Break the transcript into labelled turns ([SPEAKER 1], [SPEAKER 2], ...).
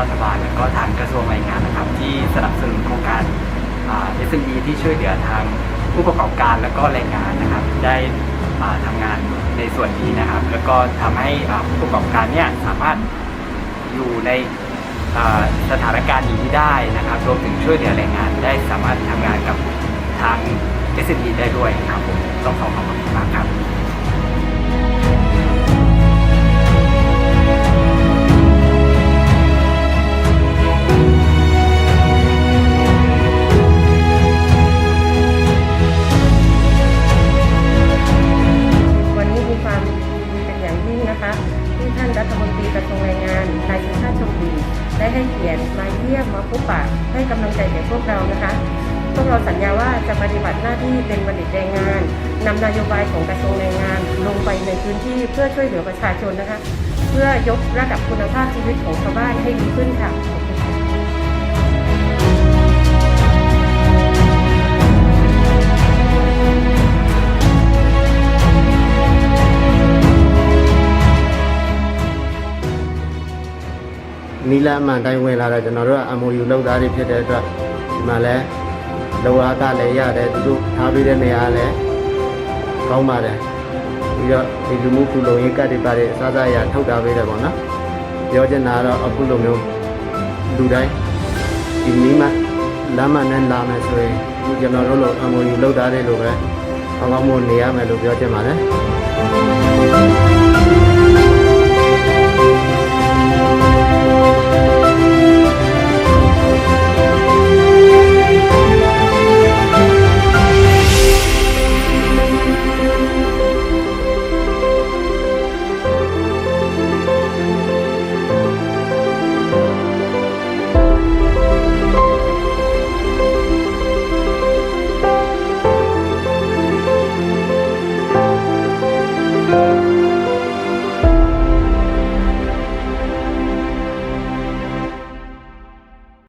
[SPEAKER 1] รัฐบาลและก็ทางกระทรวงแรงงานนะครับ ที่สนับสนุนโครงการ SME ที่ช่วยเหลือทางผู้ประกอบการและก็แรงงานนะครับ ได้ทำงานในส่วนนี้นะครับ แล้วก็ทำให้ผู้ประกอบการเนี่ยสามารถอยู่ในสถานการณ์นี้ได้นะครับรวมถึงช่วยเหลือแรงงานได้สามารถทำงานกับทาง SME ได้ด้วยครับผมต้องขอขอบคุณมากครับ
[SPEAKER 2] รัฐมนตรีกระทรวงแรงงานนายสุชาติชมดีได้ให้เกียรติมาเยี่ยมมาพบปะให้กำลังใจแก่พวกเรานะคะ พวกเราสัญญาว่าจะปฏิบัติหน้าที่เป็นบัณฑิตแรงงานนำนโยบายของกระทรวงแรงงาน ลงไปในพื้นที่เพื่อช่วยเหลือประชาชนนะคะ เพื่อยกระดับคุณภาพชีวิตของชาวบ้านให้ดีขึ้นค่ะขอบคุณค่ะ
[SPEAKER 3] နီလာအမှန်တိုင်းဝင်လာတော့ကျွန်တော်တို့က MOU လောက်သားတွေဖြစ်တဲ့အတွက်ဒီမှာလဲလောအားကလည်းရတယ်သူတို့ထားပေးတဲ့နေရာလည်းကောင်းပါတယ်ပြီးတော့ဒီလူမှုကုလုံရေးကတ်တွေပါတယ်အစားအစာရထုတ်တာပေးတယ်ပေါ့နော်ပြောချင်တာကတော့အခုလိုမျိုးလူတိုင်းဒီနီးမှလမ်းမနဲ့လာမယ်ဆိုရင်ဒီကျွန်တော်တို့လို MOU လောက်သားတွေလိုပဲကောင်းကောင်းမွန်နေရမယ်လို့ပြောချင်ပါတယ်